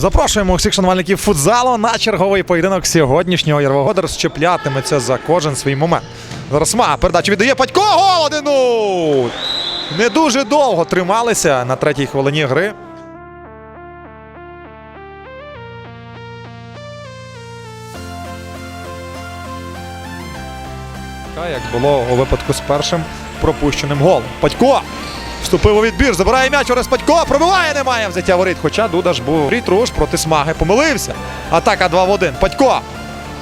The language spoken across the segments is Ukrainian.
Запрошуємо всіх шанувальників футзалу на черговий поєдинок сьогоднішнього Єрвогодер щеплятиметься за кожен свій момент. Зараз ма передачу віддає Падько гол 1-0! Не дуже довго трималися на третій хвилині гри. Як було у випадку з першим пропущеним голом. Падько вступив у відбір, забирає м'яч Орес Падько, пробиває, немає взяття воріт. Хоча Дудаш був рітруш проти смаги, помилився. Атака 2 в 1. Падько.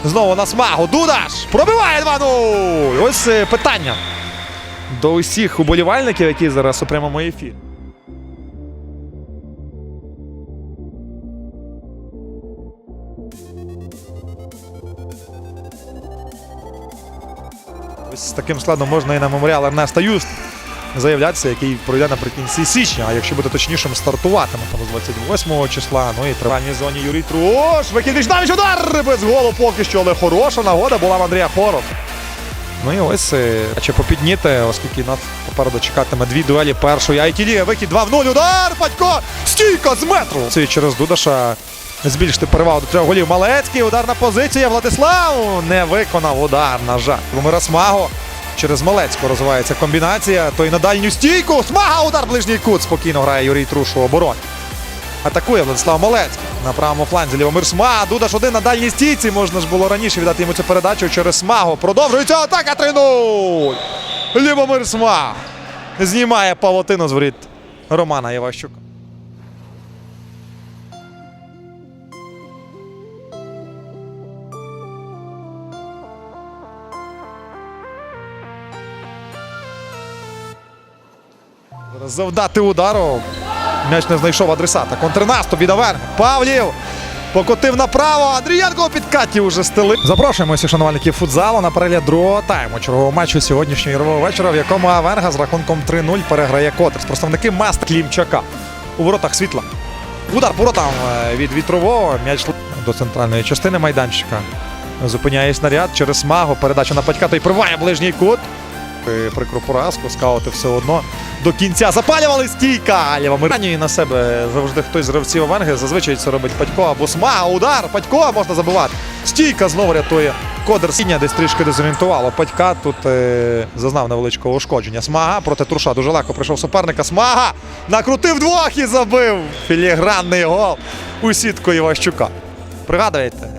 Знову на смагу. Дудаш пробиває 2-0. Ось е, питання до усіх уболівальників, які зараз у прямому ефірі. Ось з таким складом можна і на меморіал Ернеста Юст заявлятися, який пройде наприкінці січня. А якщо бути точнішим, стартуватиме там з 28 числа. Ну і тривальній зоні Юрій Труш. Викидиш навіть удар без голу поки що, але хороша нагода була в Андрія Хоров. Ну і ось е, чи попідніти, оскільки нас попереду чекатиме дві дуелі першої ITD. Викид 2 в 0. Удар! Батько! Стійка з метру! Це через Дудаша збільшити перевагу до трьох голів. Малецький. Ударна позиція. Владислав не виконав удар, на жаль. Лумира Смаго. Через Малецьку розвивається комбінація. То й на дальню стійку. Смага! Удар ближній кут. Спокійно грає Юрій Труш у обороні. Атакує Владислав Малецький. На правому фланзі Лівомир Смага. Дудаш один на дальній стійці. Можна ж було раніше віддати йому цю передачу через Смагу. Продовжується атака 3-0. Лівомир Смаг. Знімає павотину з воріт Романа Єващука. Завдати удару. М'яч не знайшов адресата. Контрнаступ від Аверга. Павлів покотив направо. Андрієнко у підкаті уже стели. Запрошуємо всіх шанувальників футзалу на перегляд другого тайму чергового матчу сьогоднішнього ігрового вечора, в якому Авенга з рахунком 3-0 переграє Котрс. Представники Маст Клімчака. У воротах світла. Удар по воротам е, від вітрового. М'яч до центральної частини майданчика. Зупиняє снаряд через смагу. Передача на Патька, той приває ближній кут. Е, Прикру поразку, скаути все одно до кінця запалювали стійка. Лівомиранію на себе завжди хтось з гравців Овенги. Зазвичай це робить Патько або Смага. Удар. Патько можна забивати. Стійка знову рятує. Кодер Сіня десь трішки дезорієнтувало. Патька тут е, зазнав невеличкого ушкодження. Смага проти Труша дуже легко прийшов суперника. Смага накрутив двох і забив. Філігранний гол у сітку Іващука. Пригадуєте?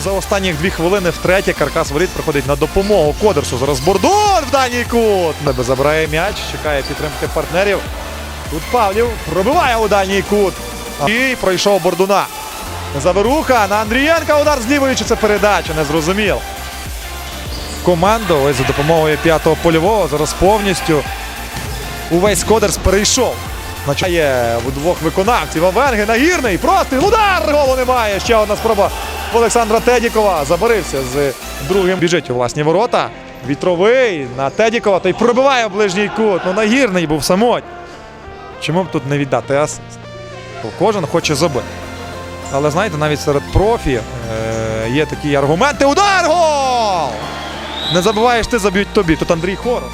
За останні дві хвилини втретє Каркас Воріт приходить на допомогу Кодерсу. Зараз Бордон в даній кут. Небе забирає м'яч, чекає підтримки партнерів. Тут Павлів пробиває у даній кут. І пройшов Бордуна. Заверуха на Андрієнка. Удар з лівої. Чи це передача? Не зрозуміло. Команду ось за допомогою п'ятого польового зараз повністю увесь Кодерс перейшов. Начає у двох виконавців. Авенги нагірний. Простий удар! Голу немає. Ще одна спроба Олександра Тедікова. Забарився з другим. Біжить у власні ворота. Вітровий на Тедікова. Той пробиває ближній кут. Ну нагірний був самотній. Чому б тут не віддати асист? Кожен хоче забити. Але знаєте, навіть серед профі е, є такі аргументи. Удар! Гол! Не забуваєш, ти заб'ють тобі. Тут Андрій Хорос.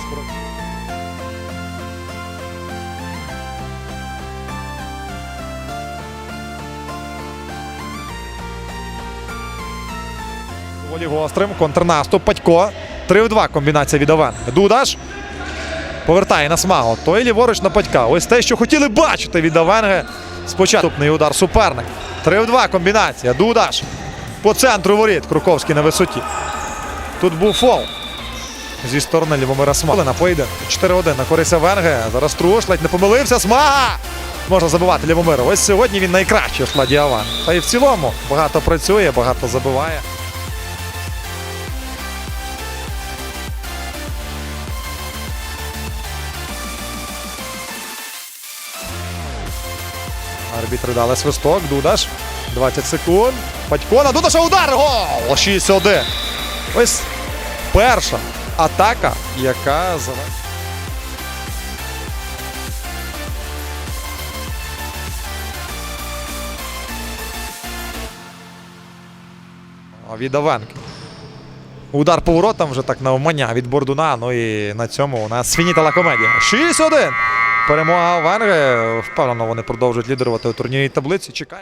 Доволі гострим. Контрнаступ. Падько. 3 в 2 комбінація від Овен. Дудаш. Повертає на смагу. Той ліворуч на Падька. Ось те, що хотіли бачити від Овенги. Спочатку удар суперник. 3 в 2 комбінація. Дудаш. По центру воріт. Круковський на висоті. Тут був фол. Зі сторони Лівомира Смага. На поїде. 4-1 на користь Венге. Зараз Труш ледь не помилився. Смага! Можна забивати Лівомира. Ось сьогодні він найкращий у складі Аван. Та і в цілому багато працює, багато забиває. Арбітри дали свисток. Дудаш. 20 секунд. Батькона. Дудаша удар. Гол! 6-1. Ось перша атака, яка зараз. від Авенки. Удар поворотом вже так на навмання від Бордуна. Ну і на цьому у нас фінітала комедія. 6-1. Перемога Венги. Впевнено, вони продовжують лідерувати у турнірній таблиці. Чекаємо.